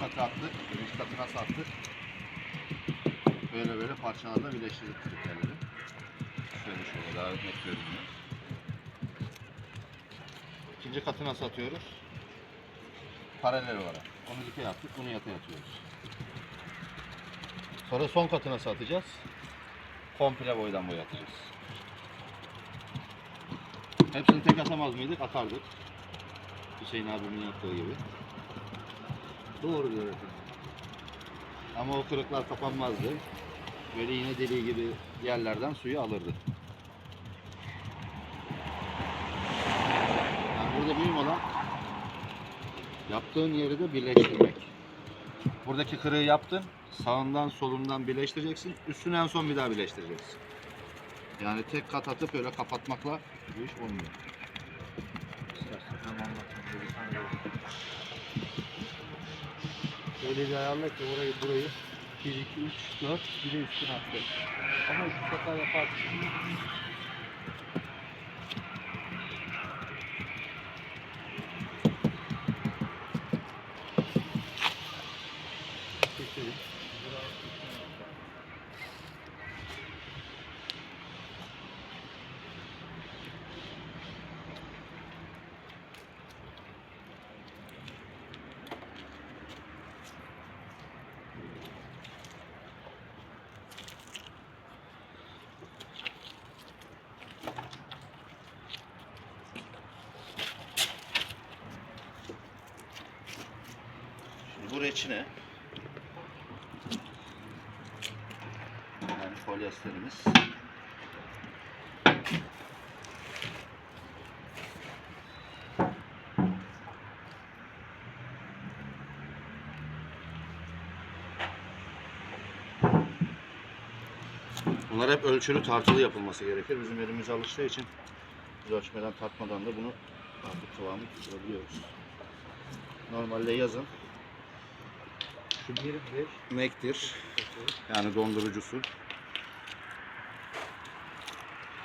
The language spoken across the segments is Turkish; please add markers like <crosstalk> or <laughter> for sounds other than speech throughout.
katı attık. Birinci katı nasıl attık? Böyle böyle parçalarla birleştirdik kriterleri. Şöyle şöyle daha net görünüyor. İkinci katı nasıl atıyoruz? Paralel olarak. Onu dikey attık, bunu yatay atıyoruz. Sonra son katı nasıl atacağız? Komple boydan boya atacağız. Hepsini tek atamaz mıydık? Atardık. Hüseyin abimin yaptığı gibi. Doğru diyor efendim. Ama o kırıklar kapanmazdı. Böyle yine deliği gibi yerlerden suyu alırdı. Yani burada mühim olan yaptığın yeri de birleştirmek. Buradaki kırığı yaptın. Sağından solundan birleştireceksin. Üstüne en son bir daha birleştireceksin. Yani tek kat atıp öyle kapatmakla bu iş olmuyor. Öyle bir ayarla ki orayı burayı 1, 2, 3, 4 bir de üstüne attı. Ama iki sefer yaparsın. Keselim. Şimdi bu reçine yani polyesterimiz Bunlar hep ölçülü tartılı yapılması gerekir. Bizim elimiz alıştığı için biz ölçmeden tartmadan da bunu artık kıvamı tutturabiliyoruz. Normalde yazın Şu 1, 5, Mektir. Yani dondurucusu.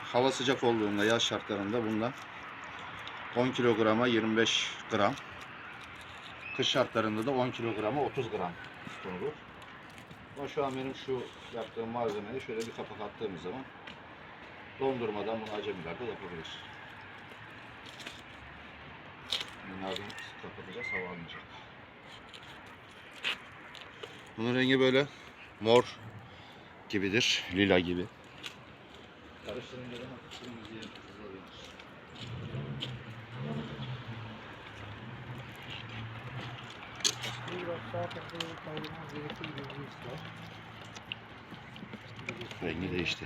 Hava sıcak olduğunda yaz şartlarında bundan 10 kilograma 25 gram. Kış şartlarında da 10 kilograma 30 gram konulur. Ama şu an benim şu yaptığım malzemeyi şöyle bir kapak attığımız zaman dondurmadan bunu acemiler de yapabilir. Bunlardan kapatacağız hava almayacak. Bunun rengi böyle mor gibidir, lila gibi. Rengi değişti.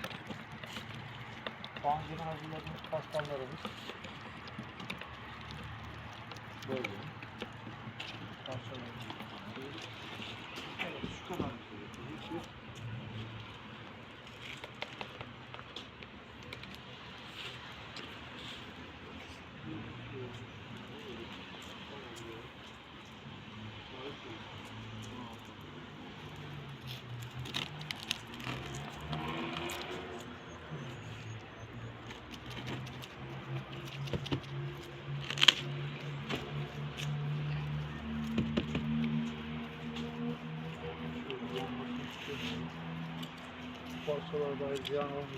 Pancını hazırladığımız pastallarımız. Böyle.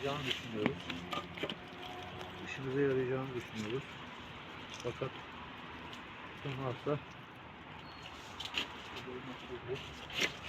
Ziyan olmayacağını düşünüyoruz. İşimize yarayacağını düşünüyoruz. Fakat olmazsa geçeyim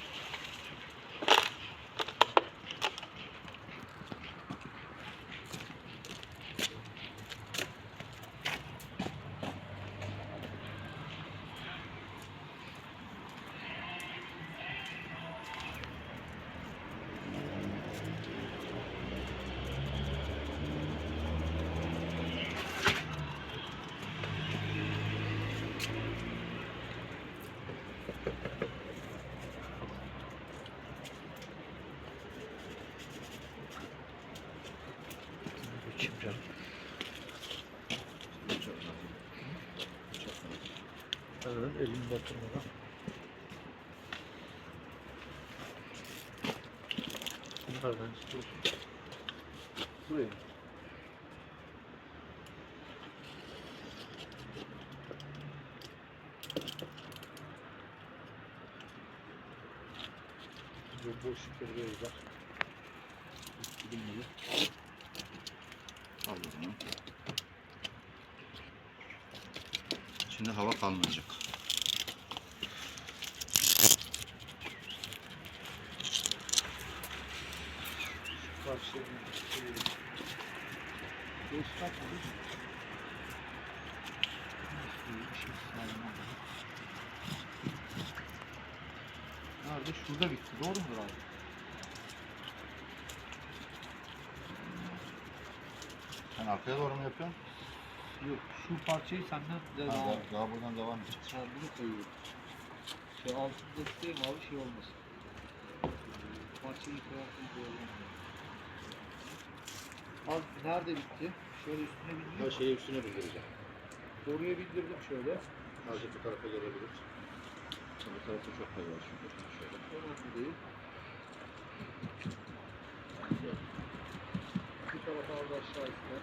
Evet, elimi batırmadan. Nereden istiyorsun? Buraya. Bu boşlukları böyle var. Bilmeli. Al. Şimdi hava kalmayacak. Olur? Nerede? Şurada bitti. Doğru mudur abi? Sen arkaya doğru mu yapıyorsun? Yok. Şu parçayı senden de Ha, daha... daha, buradan devam edeceğiz. Ha, bunu koyuyorum. Şey altında tutayım abi şey olmasın. Parçayı koyarken koyalım. Abi nerede bitti? Şöyle üstüne Her bindim. şeyi üstüne bildireceğim. Doğruya bindirdim şöyle. Azıcık bu tarafa gelebilir. Bu tarafta çok pay var çünkü. Şöyle. Önemli değil. Bir tarafa aldı aşağı üstte.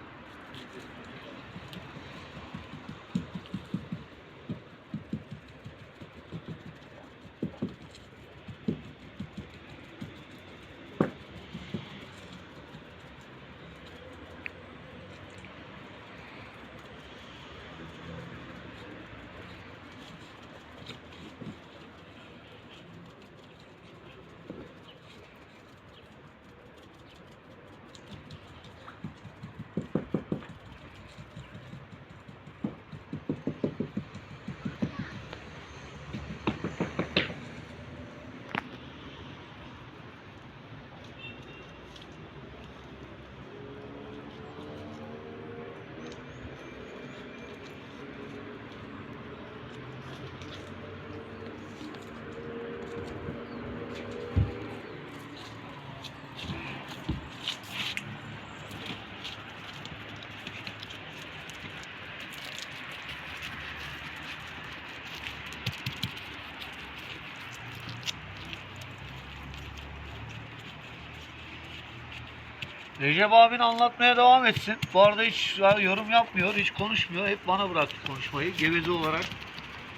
Recep abin anlatmaya devam etsin. Bu arada hiç yorum yapmıyor, hiç konuşmuyor. Hep bana bıraktı konuşmayı geveze olarak.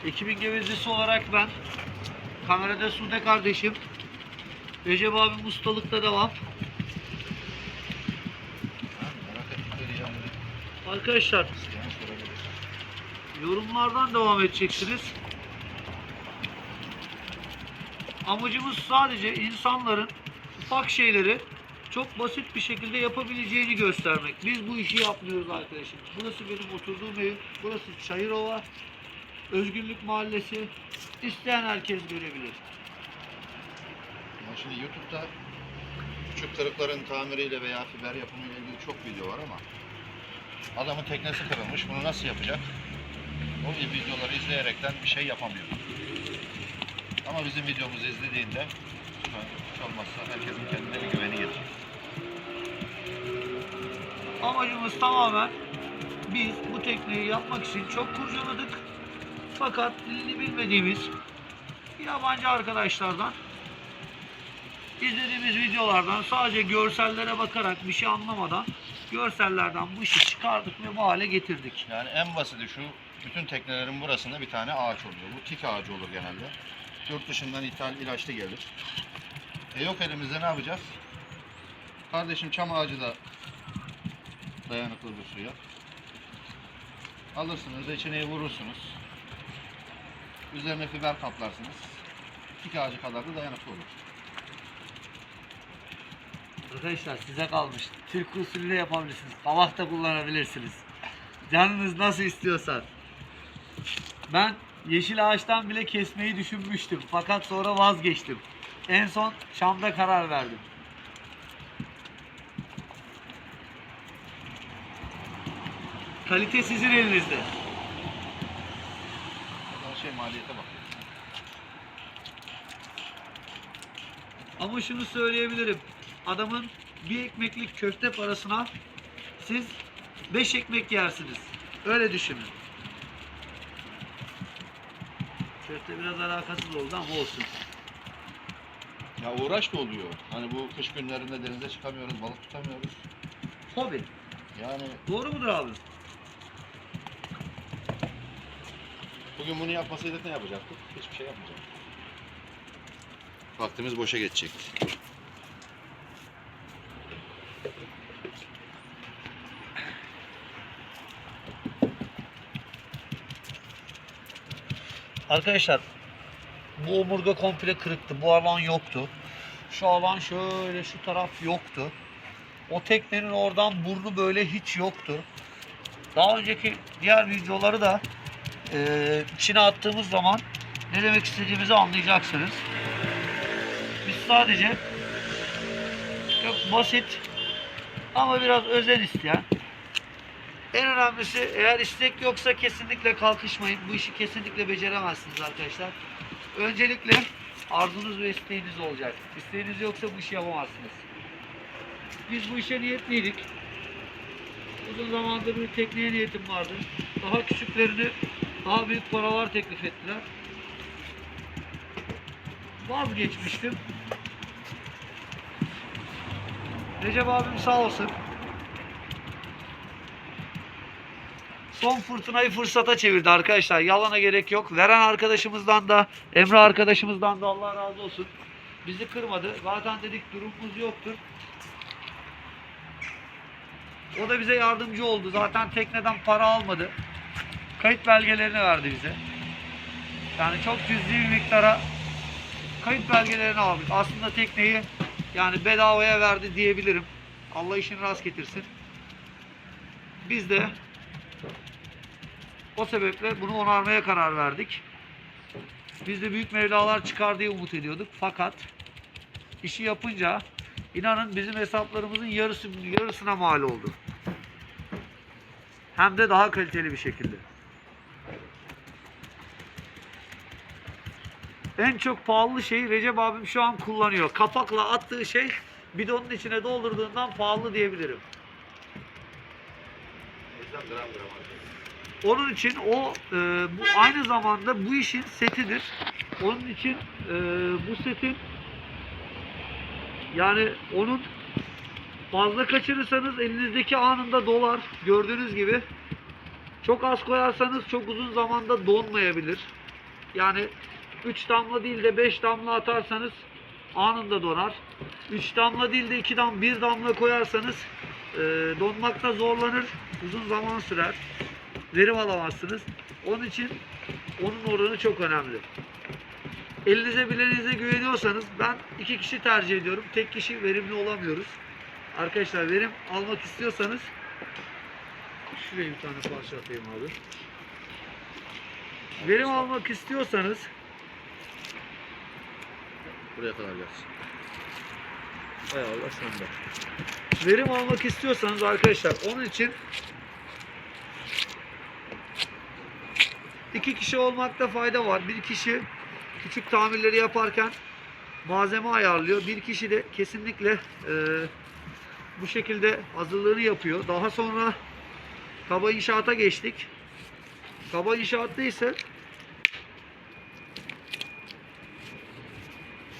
Ekibin gevezesi olarak ben. Kamerada Sude kardeşim. Recep abim ustalıkta devam. Arkadaşlar yorumlardan devam edeceksiniz. Amacımız sadece insanların ufak şeyleri çok basit bir şekilde yapabileceğini göstermek. Biz bu işi yapmıyoruz arkadaşım. Burası benim oturduğum ev. Burası Çayırova. Özgürlük Mahallesi. İsteyen herkes görebilir. Ama şimdi YouTube'da küçük tırıkların tamiriyle veya fiber yapımıyla ilgili çok video var ama adamın teknesi kırılmış. Bunu nasıl yapacak? O videoları izleyerekten bir şey yapamıyor. Ama bizim videomuzu izlediğinde hiç olmazsa herkesin kendine bir güveni gelir. Amacımız tamamen biz bu tekneyi yapmak için çok kurcaladık. Fakat dilini bilmediğimiz yabancı arkadaşlardan izlediğimiz videolardan sadece görsellere bakarak bir şey anlamadan görsellerden bu işi çıkardık ve bu hale getirdik. Yani en basiti şu, bütün teknelerin burasında bir tane ağaç oluyor. Bu tik ağacı olur genelde. Yurt dışından ithal ilaçlı gelir. E yok elimizde ne yapacağız? Kardeşim çam ağacı da dayanıklı bu suya. Alırsınız, reçineyi vurursunuz. Üzerine fiber kaplarsınız. Tik ağacı kadar da dayanıklı olur. Arkadaşlar size kalmış. Türk usulü yapabilirsiniz. Kavak da kullanabilirsiniz. Canınız nasıl istiyorsa. Ben yeşil ağaçtan bile kesmeyi düşünmüştüm. Fakat sonra vazgeçtim. En son Şam'da karar verdim. Kalite sizin elinizde. Maliyete bakıyor. Ama şunu söyleyebilirim. Adamın bir ekmeklik köfte parasına siz 5 ekmek yersiniz. Öyle düşünün. Köfte biraz alakasız oldu ama olsun. Ya uğraş da oluyor. Hani bu kış günlerinde denize çıkamıyoruz, balık tutamıyoruz. Hobi. Yani Doğru mudur abi? Bugün bunu yapmasaydık ne yapacaktık? Hiçbir şey yapmayacaktık. Vaktimiz boşa geçecekti. Arkadaşlar bu omurga komple kırıktı. Bu alan yoktu. Şu alan şöyle şu taraf yoktu. O teknenin oradan burnu böyle hiç yoktu. Daha önceki diğer videoları da eee içine attığımız zaman ne demek istediğimizi anlayacaksınız. Biz sadece çok basit ama biraz özen isteyen en önemlisi eğer istek yoksa kesinlikle kalkışmayın. Bu işi kesinlikle beceremezsiniz arkadaşlar. Öncelikle arzunuz ve isteğiniz olacak. İsteğiniz yoksa bu işi yapamazsınız. Biz bu işe niyetliydik. Uzun zamandır bir tekneye niyetim vardı. Daha küçüklerini daha büyük paralar teklif ettiler. Vazgeçmiştim. Recep abim sağ olsun. Son fırtınayı fırsata çevirdi arkadaşlar. Yalana gerek yok. Veren arkadaşımızdan da, Emre arkadaşımızdan da Allah razı olsun. Bizi kırmadı. Zaten dedik durumumuz yoktur. O da bize yardımcı oldu. Zaten tekneden para almadı. Kayıt belgelerini verdi bize. Yani çok cüzi bir miktara kayıt belgelerini aldık. Aslında tekneyi yani bedavaya verdi diyebilirim. Allah işini rast getirsin. Biz de o sebeple bunu onarmaya karar verdik. Biz de büyük mevlalar çıkar diye umut ediyorduk. Fakat işi yapınca inanın bizim hesaplarımızın yarısı yarısına mal oldu. Hem de daha kaliteli bir şekilde. En çok pahalı şeyi Recep abim şu an kullanıyor. Kapakla attığı şey bidonun içine doldurduğundan pahalı diyebilirim. Onun için o e, bu aynı zamanda bu işin setidir. Onun için e, bu setin yani onun fazla kaçırırsanız elinizdeki anında dolar. Gördüğünüz gibi çok az koyarsanız çok uzun zamanda donmayabilir. Yani 3 damla değil de 5 damla atarsanız anında donar. 3 damla değil de 2 damla 1 damla koyarsanız e, donmakta zorlanır. Uzun zaman sürer verim alamazsınız. Onun için onun oranı çok önemli. Elinize bileğinize güveniyorsanız ben iki kişi tercih ediyorum. Tek kişi verimli olamıyoruz. Arkadaşlar verim almak istiyorsanız şuraya bir tane parça atayım abi. Verim almak istiyorsanız Buraya kadar gelsin. Hay Allah sende. Verim almak istiyorsanız arkadaşlar onun için iki kişi olmakta fayda var. Bir kişi küçük tamirleri yaparken malzeme ayarlıyor. Bir kişi de kesinlikle e, bu şekilde hazırlığını yapıyor. Daha sonra kaba inşaata geçtik. Kaba inşaatta ise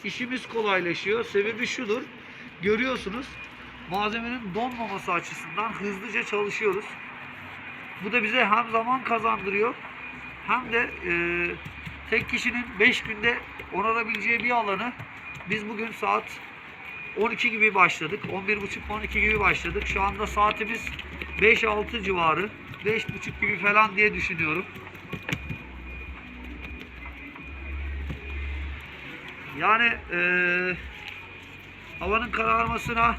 işimiz kolaylaşıyor. Sebebi şudur. Görüyorsunuz malzemenin donmaması açısından hızlıca çalışıyoruz. Bu da bize hem zaman kazandırıyor hem de e, tek kişinin 5 günde onarabileceği bir alanı biz bugün saat 12 gibi başladık. 11.30-12 gibi başladık. Şu anda saatimiz 5-6 civarı. 5.30 gibi falan diye düşünüyorum. Yani eee, havanın kararmasına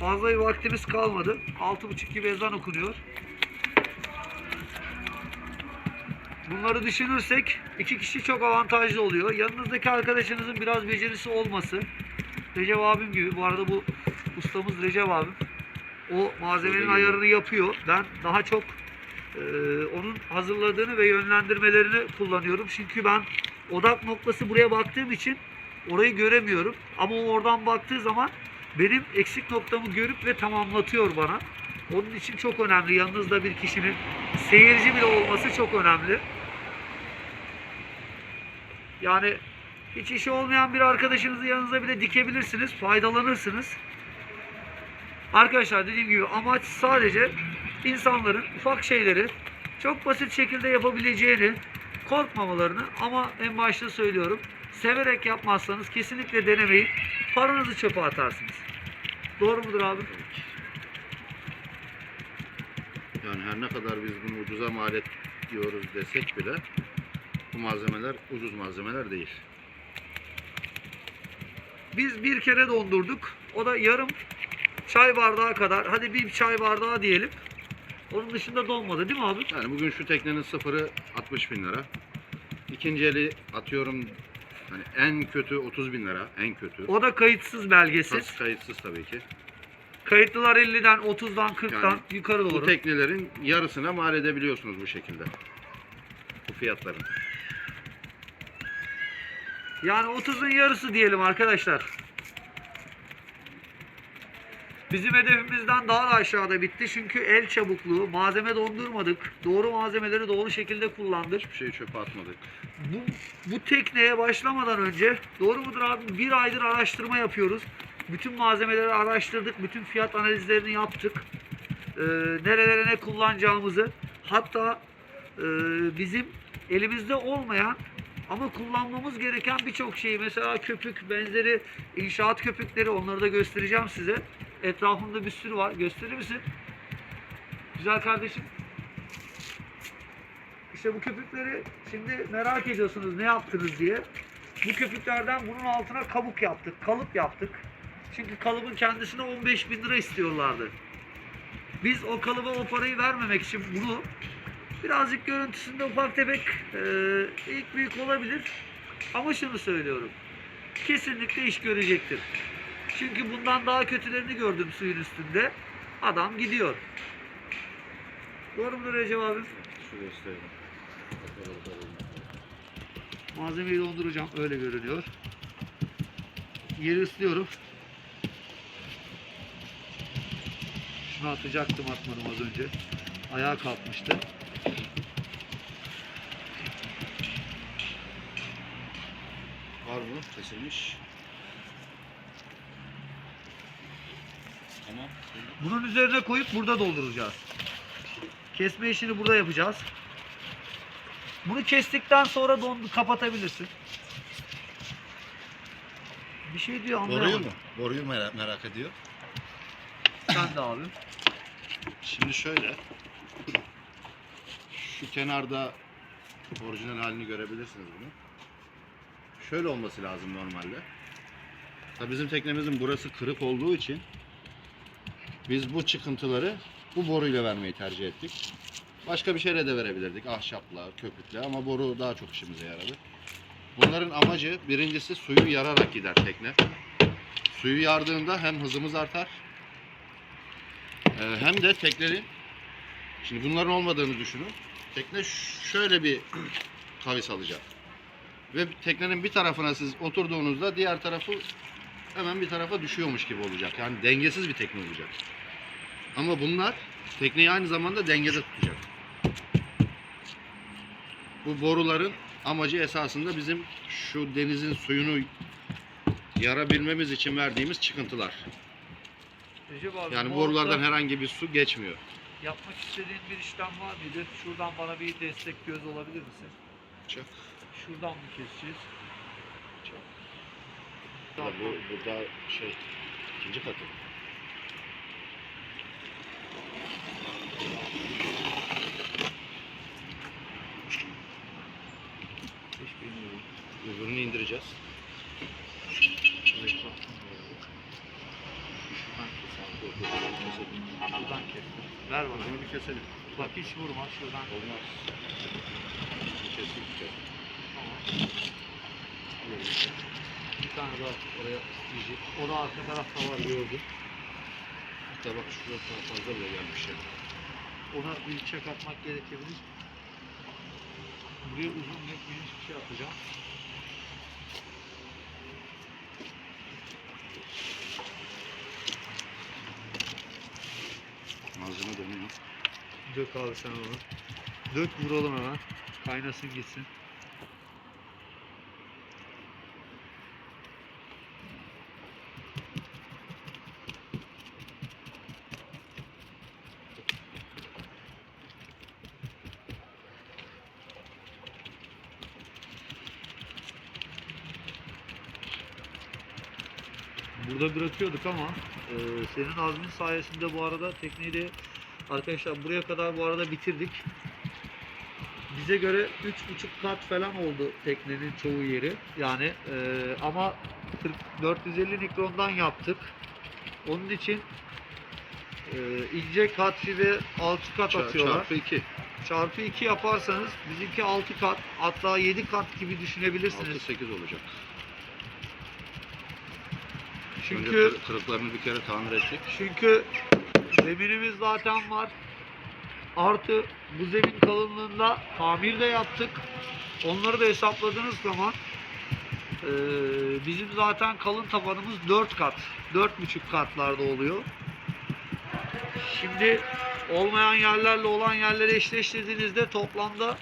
fazla bir vaktimiz kalmadı. 6.30 gibi ezan okunuyor. Bunları düşünürsek iki kişi çok avantajlı oluyor. Yanınızdaki arkadaşınızın biraz becerisi olması. Recep abim gibi. Bu arada bu ustamız Recep abim. O malzemenin ayarını yapıyor. Ben daha çok e, onun hazırladığını ve yönlendirmelerini kullanıyorum. Çünkü ben odak noktası buraya baktığım için orayı göremiyorum. Ama o oradan baktığı zaman benim eksik noktamı görüp ve tamamlatıyor bana. Onun için çok önemli. Yanınızda bir kişinin seyirci bile olması çok önemli. Yani hiç işi olmayan bir arkadaşınızı yanınıza bile dikebilirsiniz. Faydalanırsınız. Arkadaşlar dediğim gibi amaç sadece insanların ufak şeyleri çok basit şekilde yapabileceğini, korkmamalarını ama en başta söylüyorum severek yapmazsanız kesinlikle denemeyin. Paranızı çöpe atarsınız. Doğru mudur abi? Yani her ne kadar biz bunu ucuza mal diyoruz desek bile bu malzemeler ucuz malzemeler değil. Biz bir kere dondurduk. O da yarım çay bardağı kadar. Hadi bir çay bardağı diyelim. Onun dışında donmadı değil mi abi? Yani bugün şu teknenin sıfırı 60 bin lira. İkinci eli atıyorum hani en kötü 30 bin lira en kötü. O da kayıtsız belgesiz. Tas kayıtsız tabii ki. Kayıtlılar 50'den, 30'dan, 40'tan Yani yukarı Bu doğru. teknelerin yarısına mal edebiliyorsunuz bu şekilde. Bu fiyatların. Yani 30'un yarısı diyelim arkadaşlar. Bizim hedefimizden daha da aşağıda bitti. Çünkü el çabukluğu, malzeme dondurmadık. Doğru malzemeleri doğru şekilde kullandık. Hiçbir şeyi çöpe atmadık. Bu, bu tekneye başlamadan önce doğru mudur abi? Bir aydır araştırma yapıyoruz. Bütün malzemeleri araştırdık. Bütün fiyat analizlerini yaptık. Ee, nerelere ne kullanacağımızı hatta e, bizim elimizde olmayan ama kullanmamız gereken birçok şeyi mesela köpük benzeri inşaat köpükleri onları da göstereceğim size. Etrafımda bir sürü var. Gösterir misin? Güzel kardeşim. İşte bu köpükleri şimdi merak ediyorsunuz ne yaptınız diye. Bu köpüklerden bunun altına kabuk yaptık, kalıp yaptık. Çünkü kalıbın kendisine 15 bin lira istiyorlardı. Biz o kalıba o parayı vermemek için bunu birazcık görüntüsünde ufak tefek e, ilk büyük olabilir. Ama şunu söylüyorum. Kesinlikle iş görecektir. Çünkü bundan daha kötülerini gördüm suyun üstünde. Adam gidiyor. Doğru mudur Recep abi? Şu gösterelim. Malzemeyi donduracağım. Öyle görünüyor. Yeri ıslıyorum. Şunu atacaktım atmadım az önce. Ayağa kalkmıştı. Var mı? Kesilmiş. Tamam. Bunun üzerine koyup burada dolduracağız. Kesme işini burada yapacağız. Bunu kestikten sonra dondu kapatabilirsin. Bir şey diyor Boruyu anlayamadım. mu? Boruyu merak, merak ediyor. Sen de abi. Şimdi şöyle. Şu kenarda orijinal halini görebilirsiniz bunu. Şöyle olması lazım normalde. Tabii bizim teknemizin burası kırık olduğu için biz bu çıkıntıları bu boruyla vermeyi tercih ettik. Başka bir şeyle de verebilirdik. Ahşapla, köpükle ama boru daha çok işimize yaradı. Bunların amacı birincisi suyu yararak gider tekne. Suyu yardığında hem hızımız artar ee, hem de teknenin şimdi bunların olmadığını düşünün. Tekne şöyle bir <clears throat> kavis alacak. Ve teknenin bir tarafına siz oturduğunuzda diğer tarafı hemen bir tarafa düşüyormuş gibi olacak. Yani dengesiz bir tekne olacak. Ama bunlar tekneyi aynı zamanda dengede tutacak. Bu boruların amacı esasında bizim şu denizin suyunu yarabilmemiz için verdiğimiz çıkıntılar. Recep abi, Yani borulardan herhangi bir su geçmiyor. Yapmak istediğin bir işlem var mıydı? Şuradan bana bir destek göz olabilir misin? Çok. Şuradan mı keseceğiz? Ya bu burada şey ikinci katı. Hiç bilmiyorum. Öbürünü indireceğiz. Şuradan kes. Ver bana. Bunu bir keselim. Bak hiç vurma şuradan. Olmaz. Bir kesik kes. Tamam. Bir tane daha oraya isteyecek. O da arka tarafta var gördüm. Hatta bak şurada daha fazla bile gelmiş ya. Ona bir çek atmak gerekebilir. Buraya uzun net geniş bir şey atacağım. Malzeme dönüyor. Dök abi sen onu. Dök vuralım hemen. Kaynasın gitsin. Burada bırakıyorduk ama e, senin azmin sayesinde bu arada tekneyi de arkadaşlar buraya kadar bu arada bitirdik. Bize göre 3,5 kat falan oldu teknenin çoğu yeri. Yani e, ama 40, 450 mikrondan yaptık. Onun için e, ince kat ve alçı kat atıyorlar. Çarpı 2. Çarpı 2 yaparsanız bizimki 6 kat hatta 7 kat gibi 6 düşünebilirsiniz. 8 olacak. Çünkü Önce kır- kırıklarını bir kere tamir ettik. çünkü zeminimiz zaten var. Artı bu zemin kalınlığında tamir de yaptık. Onları da hesapladığınız zaman eee, bizim zaten kalın tabanımız 4 kat. 4,5 katlarda oluyor. Şimdi olmayan yerlerle olan yerleri eşleştirdiğinizde toplamda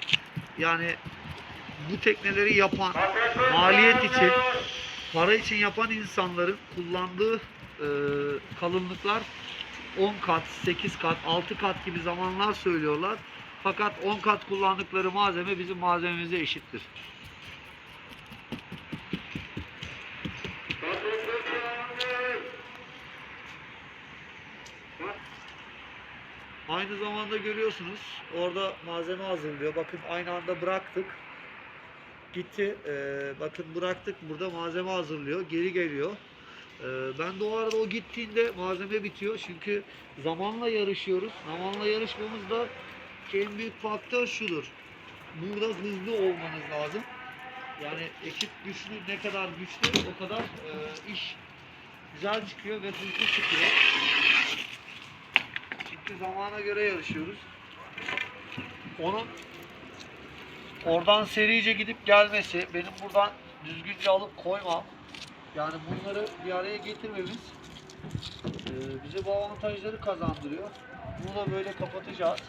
yani bu tekneleri yapan maliyet için para için yapan insanların kullandığı e, kalınlıklar 10 kat, 8 kat, 6 kat gibi zamanlar söylüyorlar. Fakat 10 kat kullandıkları malzeme bizim malzememize eşittir. Aynı zamanda görüyorsunuz orada malzeme hazırlıyor. Bakın aynı anda bıraktık. Gitti. Ee, bakın bıraktık burada malzeme hazırlıyor. Geri geliyor. Ee, ben de o arada o gittiğinde malzeme bitiyor. Çünkü zamanla yarışıyoruz. Zamanla yarışmamızda en büyük faktör şudur. Burada hızlı olmanız lazım. Yani ekip güçlü ne kadar güçlü o kadar e, iş güzel çıkıyor ve hızlı çıkıyor. Çünkü zamana göre yarışıyoruz. Onun oradan serice gidip gelmesi, benim buradan düzgünce alıp koymam, yani bunları bir araya getirmemiz e, bize bu avantajları kazandırıyor. Bunu da böyle kapatacağız.